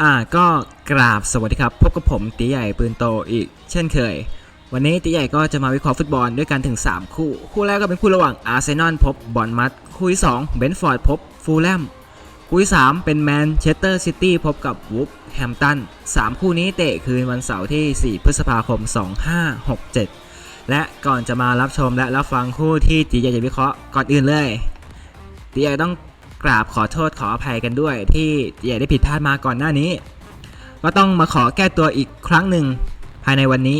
อ่าก็กราบสวัสดีครับ พบกับผมตีใหญ่ปืนโตอีก เช่นเคย วันนี้ตีใหญ่ก็จะมาวิเคราะห์ฟุตบอลด้วยกันถึง 3 คู่ คู่แรกก็เป็นคู่ระหว่างอาร์เซนอลพบบอลมัดคู่ที่2เบนฟอร์ดพบฟูลแลมคู่ที่3เป็นแมนเชสเตอร์ซิตี้พบกับวูฟแฮมตัน3คู่นี้เตะคืนวันเสาร์ที่ 4 พฤษภาคม 2567 และก่อนจะมารับชมและรับฟังคู่ที่ตีใหญ่จะวิเคราะห์ก่อนอื่นเลยตีใหญ่ต้อง กราบขอโทษขออภัยกันด้วย ที่ใหญ่ได้ผิดพลาดมาก่อนหน้านี้ ก็ต้องมาขอแก้ตัวอีกครั้งหนึ่งภายในวันนี้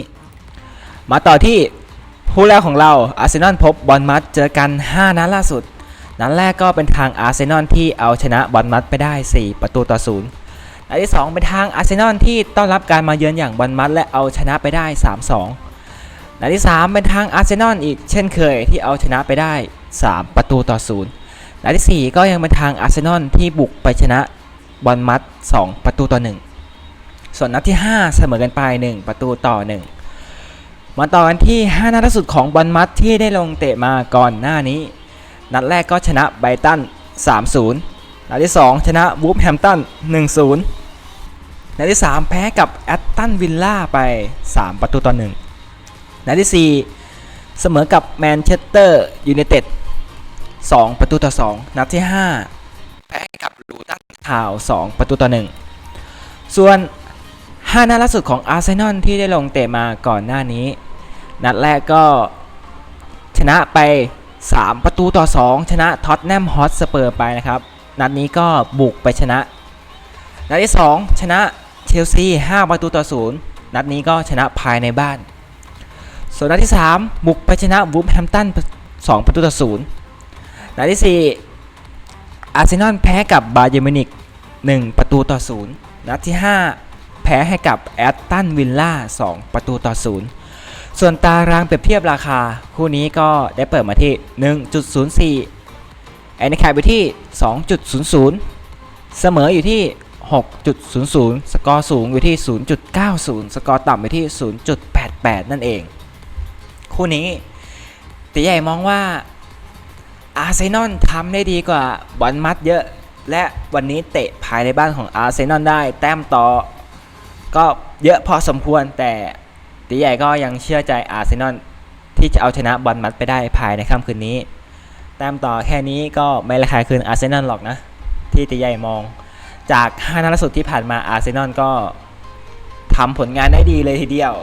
มาต่อที่คู่แรกของเราอาร์เซนอลพบบอลมัดเจอกัน 5 นัดล่าสุด นัดแรกก็เป็นทางอาร์เซนอลที่เอาชนะบอลมัดไปได้ 4 ประตูต่อศูนย์นัดที่ 2 เป็นทางอาร์เซนอลที่ต้อนรับการมาเยือนอย่างบอลมัดและเอาชนะไปได้ 3-2นัดที่ 3 เป็นทางอาร์เซนอลอีกเช่นเคยที่เอาชนะไปได้ 3 ประตูต่อศูนย์ นัดที่ 4 ก็ยังเป็นทางอาร์เซนอลที่บุกไปชนะบอลมัด 2 ประตูต่อ 1 ส่วนนัดที่ 5 เสมอกันไป 1 ประตูต่อ 1 มาต่อกันที่ 5 นัดล่าสุดของบอลมัดที่ได้ลงเตะมาก่อนหน้านี้ นัดแรกก็ชนะไบรตัน 3-0 นัดที่ 2 ชนะวูฟแฮมตัน 1-0 นัดที่ 3 แพ้กับแอตตันวิลล่าไป 3 ประตูต่อ 1 นัดที่ 4 เสมอกับแมนเชสเตอร์ยูไนเต็ด 2 ประตูต่อ 2 นัดที่ 5 แพ้กับลูตันทาวน์2ประตูต่อ 1 ส่วน 5 นัดล่าสุดของอาร์เซนอลที่ได้ลงเตะมาก่อนหน้านี้ นัดแรกก็ชนะไป 3 ประตูต่อ 2 ชนะท็อตแนมฮอตสเปอร์ไปนะครับ นัดนี้ก็บุกไปชนะ นัดที่ 2 ชนะเชลซี 5 ประตูต่อ 0 นัดนี้ก็ชนะภายในบ้าน ส่วนนัดที่ 3 บุกไปชนะวูฟแฮมตัน2 ประตูต่อ 0 นัดที่ 4 อาร์เซนอลแพ้กับบาเยร์มินิก1ประตูต่อ0นัดที่ 5 แพ้ให้กับแอตตันวิลล่า2ประตูต่อ0ส่วนตารางเปรียบเทียบราคา คู่นี้ก็ได้เปิดมาที่ 1.04 แอนนิคายไปที่ 2.00 เสมออยู่ที่ 6.00 สกอร์สูงอยู่ที่ 0.90 สกอร์ต่ำอยู่ที่ 0.88 นั่นเอง คู่นี้ตีใหญ่มองว่า อาร์เซนอลทำได้ดีกว่าบอลมัดเยอะ และวันนี้เตะภายในบ้านของอาร์เซนอลได้ แต้มต่อ ก็เยอะพอสมควรแต่ตีใหญ่ก็ยังเชื่อใจอาร์เซนอลที่จะเอาชนะบอลมัดไปได้ภายในค่ำคืนนี้ แต้มต่อแค่นี้ก็ไม่ระคายคืนอาร์เซนอลหรอกนะ ที่ตีใหญ่มอง จาก5นัดล่าสุดที่ผ่านมาอาร์เซนอลก็ทำผลงานได้ดีเลยทีเดียว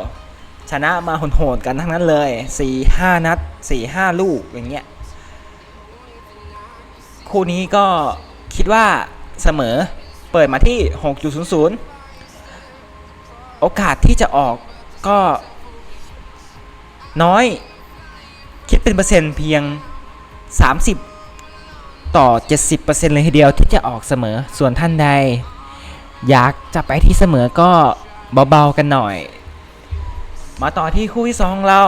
ชนะมาโหดๆกันทั้งนั้นเลย 4-5 นัด 4-5 ลูกอย่างเงี้ย คู่นี้ก็คิดว่าเสมอเปิดมาที่ 6.00 โอกาสที่จะออกก็ น้อย คิดเป็นเปอร์เซ็นต์เพียง 30 ต่อ 70%เลยทีเดียวที่จะออกเสมอส่วนท่านใด อยากจะไปที่เสมอก็เบา ๆ กันหน่อย มาต่อที่คู่ที่สองของเรา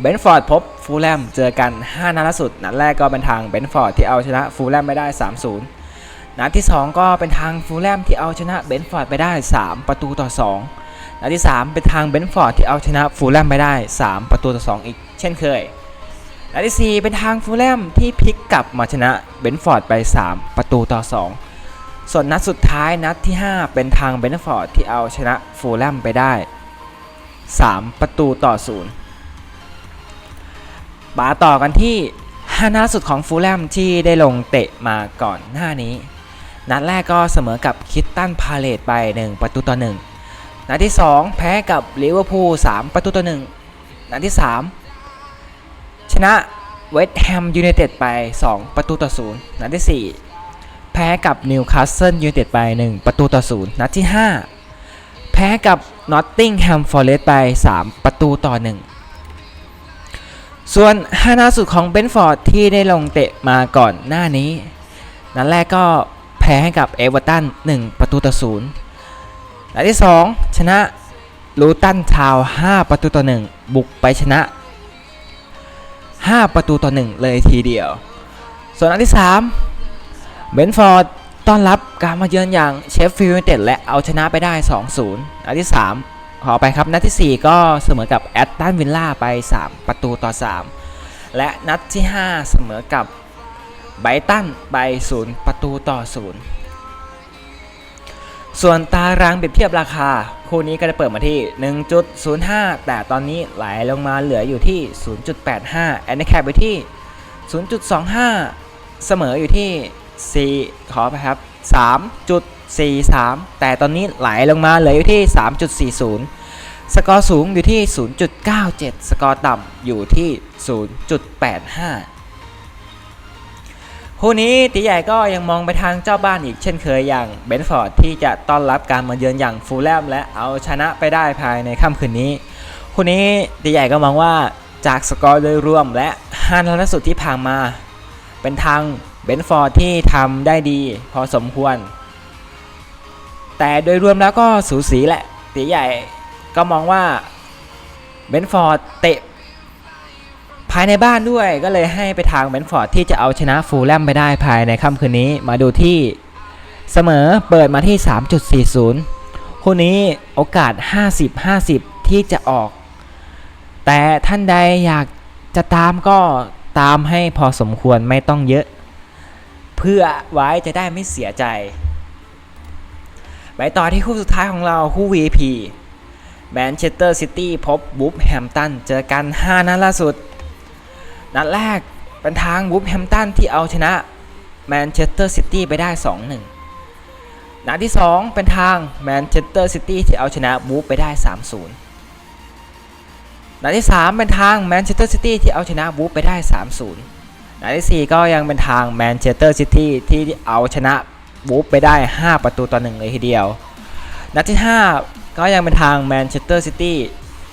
เบนฟอร์ดพบ ฟูลแลมเจอกัน 5 นัดล่าสุด นัดแรกก็เป็นทางเบนฟอร์ดที่เอาชนะฟูลแลมไปได้ 3-0 นัดที่ 2 ก็เป็นทางฟูลแลมที่เอาชนะเบนฟอร์ดไปได้ 3 ประตูต่อ 2 นัดที่ 3 เป็นทางเบนฟอร์ดที่เอาชนะฟูลแลมไปได้ 3 ประตูต่อ 2 อีก เช่นเคย นัดที่ 4 เป็นทางฟูลแลมที่พลิกกลับมาชนะเบนฟอร์ดไป 3 ประตูต่อ 2 ส่วนนัดสุดท้ายนัดที่ 5 เป็นทางเบนฟอร์ดที่เอาชนะฟูลแลมไปได้ 3 ประตูต่อ 0 บาต่อกันที่5นัดสุดของฟูลแลมที่ได้ลงเตะมาก่อนหน้านี้ นัดแรกก็เสมอกับคิตตันพาเลตไป 1 ประตูต่อ 1 นัดที่ 2 แพ้กับลิเวอร์พูล3ประตูต่อ 1 นัดที่ 3 ชนะเวสต์แฮมยูไนเต็ดไป 2 ประตูต่อ 0 นัดที่ 4 แพ้กับนิวคาสเซิลยูไนเต็ดไป 1 ประตูต่อ 0 นัดที่ 5 แพ้กับนอตติงแฮมฟอร์เรสต์ไป 3 ประตูต่อ 1 ส่วน5นัดสุดของเบนฟอร์ดที่ได้ลงเตะมาก่อนหน้านี้ นัดแรกก็แพ้ให้กับเอเวอร์ตัน1ประตูต่อ0นัดที่ 2 ชนะลูตันทาว5ประตูต่อ 1 บุกไปชนะ 5 ประตูต่อ 1 เลยทีเดียว ส่วนนัดที่ 3 เบนฟอร์ดต้อนรับการมาเยือนอย่างเชฟฟิลด์เต็ดและเอาชนะไปได้ 2-0 นัดที่ 3 ขอไปครับนัดที่ 4 ก็เสมอกับแอตตันวิลล่าไป 3 ประตูต่อ 3 และนัดที่ 5 เสมอกับไบตันไป 0 ประตูต่อ 0 ส่วนตารางเปรียบเทียบราคา คู่นี้ก็จะเปิดมาที่ 1.05 แต่ตอนนี้ไหลลงมาเหลืออยู่ที่ 0.85 แอนด์แคปไปที่ 0.25 เสมออยู่ที่ 4 ขอไปครับ 3.43 แต่ตอนนี้ไหลลงมาเหลืออยู่ที่ 3.40 สกอร์สูงอยู่ที่ 0.97 สกอร์ต่ำอยู่ที่ 0.85 คู่นี้ตีใหญ่ก็ยังมองไปทางเจ้าบ้านอีกเช่นเคยอย่างเบนฟอร์ดที่จะต้อนรับการมาเยือนอย่างฟูลแลมและเอาชนะไปได้ภายในค่ำคืนนี้ คู่นี้ตีใหญ่ก็มองว่าจากสกอร์โดยรวมและ5นัดล่าสุดที่ผ่านมา เป็นทางเบนฟอร์ดที่ทำได้ดีพอสมควร แต่โดยรวมแล้วก็สูสีแหละตีใหญ่ก็มองว่าเบนฟอร์ดเตะภายในบ้านด้วยก็เลยให้ไปทางเบนฟอร์ดที่จะเอาชนะฟูลแลมไปได้ภายในค่ำคืนนี้มาดูที่เสมอเปิดมาที่ 3.40คู่นี้โอกาส 50-50 ที่จะออก แต่ท่านใดอยากจะตามก็ตามให้พอสมควรไม่ต้องเยอะ เพื่อไว้จะได้ไม่เสียใจ ไปต่อที่คู่สุดท้ายของเราคู่ VP แมนเชสเตอร์ซิตี้พบบูฟแฮมตันเจอกัน 5 นัดล่าสุด นัดแรกเป็นทางวูฟแฮมตันที่เอาชนะแมนเชสเตอร์ซิตี้ไปได้ 2-1 นัดที่ 2 เป็นทางแมนเชสเตอร์ซิตี้ที่เอาชนะวูฟไปได้ 3-0 นัดที่ 3 เป็นทางแมนเชสเตอร์ซิตี้ที่เอาชนะวูฟไปได้ 3-0 นัดที่ 4 ก็ยังเป็นทางแมนเชสเตอร์ซิตี้ที่เอาชนะ วูฟไปได้ 5 ประตูต่อ1เลยทีเดียว นัดที่ 5 ก็ยังเป็นทางแมนเชสเตอร์ซิตี้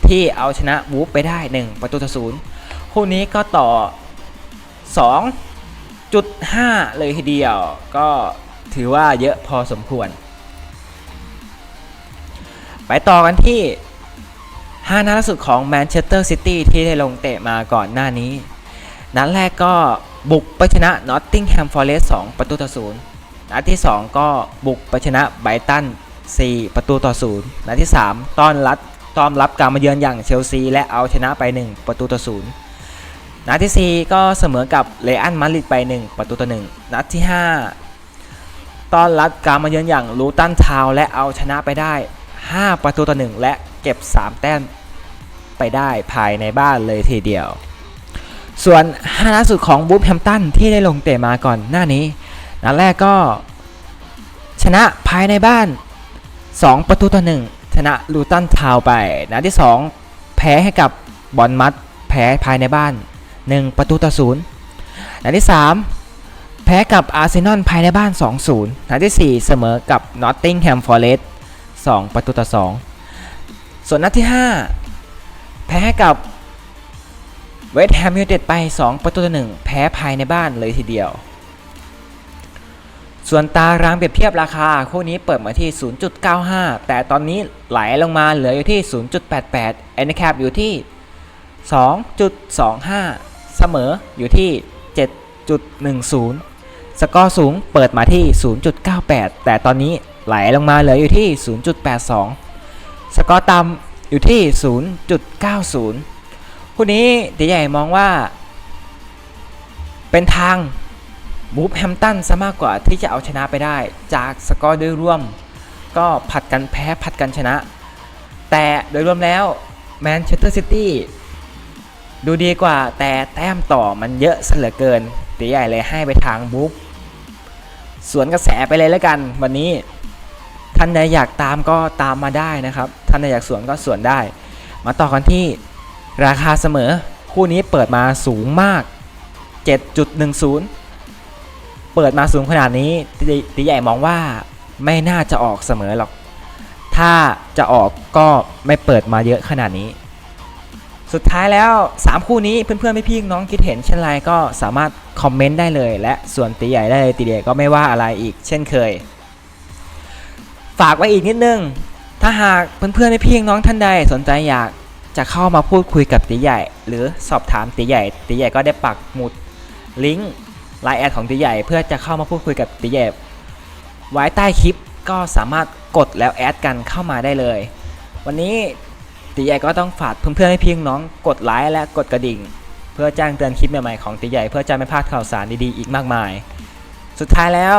ที่เอาชนะวูฟไปได้ 1 ประตูต่อ0คู่นี้ก็ต่อ 2.5 เลยทีเดียว ก็ถือว่าเยอะพอสมควร ไปต่อกันที่5นัดล่าสุดของแมนเชสเตอร์ซิตี้ที่ได้ลงเตะมาก่อนหน้านี้ นัดแรกก็บุกไปชนะนอตติงแฮมฟอร์เรสต์2ประตูต่อ0นั ดที่ 2 ก็บุกไปชนะไบตัน 4 ประตูต่อ 0 นัดที่ 3 ต้อนรับต้อนรับการมาเยือนอย่างเชลซี และเอาชนะไป 1 ประตูต่อ 0 นัดที่ 4 ก็เสมอกับเลอันมาดริดไป 1 ประตูต่อ 1 นัดที่ 5 ต้อนรับการมาเยือนอย่างลูตันทาวและเอาชนะไปได้ 5 ประตูต่อ 1 และเก็บ 3 แต้มไปได้ภายในบ้านเลยทีเดียว ส่วน5นัดสุดของบูฟแฮมตันที่ได้ลงเตะมาก่อนหน้านี้ นัดแรกก็ชนะภายในบ้าน 2 ประตูต่อ1ชนะลูตันทาวไป นัดที่ 2 แพ้ให้กับบอลมัดแพ้ภายในบ้าน 1 ประตูต่อ0นัดที่ 3 แพ้กับอาร์เซนอลภายในบ้าน 2-0 นัดที่ 4 เสมอกับนอตติงแฮมฟอร์เรสต์2ประตูต่อ 2 ส่วนนัดที่ 5 แพ้กับเวสต์แฮมยูไนเต็ดไป 2 ประตูต่อ1แพ้ภายในบ้านเลยทีเดียว ส่วนตารางเปรียบเทียบราคา คู่นี้เปิดมาที่ 0.95 แต่ตอนนี้ไหลลงมาเหลืออยู่ที่ 0.88แอนด์แคปอยู่ที่ 2.25 เสมออยู่ที่ 7.10 สกอร์สูงเปิดมาที่ 0.98 แต่ตอนนี้ไหลลงมาเหลืออยู่ที่ 0.82 สกอร์ต่ำอยู่ที่ 0.90 คู่นี้ตีใหญ่มองว่า เป็นทาง บูฟแฮมตันซะมากกว่าที่จะเอาชนะไปได้ จากสกอร์โดยรวม ก็ผัดกันแพ้ผัดกันชนะ แต่โดยรวมแล้วแมนเชสเตอร์ซิตี้ดูดีกว่าแต่แต้มต่อมันเยอะเสเหลือเกินตีใหญ่เลยให้ไปทางบูฟสวนกระแสไปเลยแล้วกัน วันนี้ท่านใดอยากตามก็ตามมาได้นะครับ ท่านใดอยากสวนก็สวนได้ มาต่อกันที่ราคาเสมอ คู่นี้เปิดมาสูงมาก 7.10 เปิดมาสูงขนาดนี้ตีใหญ่มองว่าไม่น่าจะออกเสมอหรอก ถ้าจะออกก็ไม่เปิดมาเยอะขนาดนี้ สุดท้ายแล้ว 3 คู่นี้เพื่อนๆพี่ๆน้องคิดเห็นเช่นไรก็สามารถคอมเมนต์ได้เลย และส่วนตีใหญ่ได้เลยตีใหญ่ก็ไม่ว่าอะไรอีกเช่นเคย ฝากไว้อีกนิดนึง ถ้าหากเพื่อนๆพี่ๆน้องท่านใดสนใจอยากจะเข้ามาพูดคุยกับตีใหญ่ หรือสอบถามตีใหญ่ตีใหญ่ก็ได้ปักหมุดลิงก์ ไลน์แอดของตีใหญ่เพื่อจะเข้ามาพูดคุยกับตีใหญ่ไว้ใต้คลิปก็สามารถกดแล้วแอดกันเข้ามาได้เลย วันนี้ตีใหญ่ก็ต้องฝากเพื่อนๆให้พี่น้องกดไลค์และกดกระดิ่ง เพื่อแจ้งเตือนคลิปใหม่ๆของตีใหญ่เพื่อจะไม่พลาดข่าวสารดีๆอีกมากมาย สุดท้ายแล้ว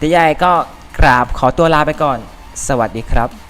ตีใหญ่ก็กราบขอตัวลาไปก่อน สวัสดีครับ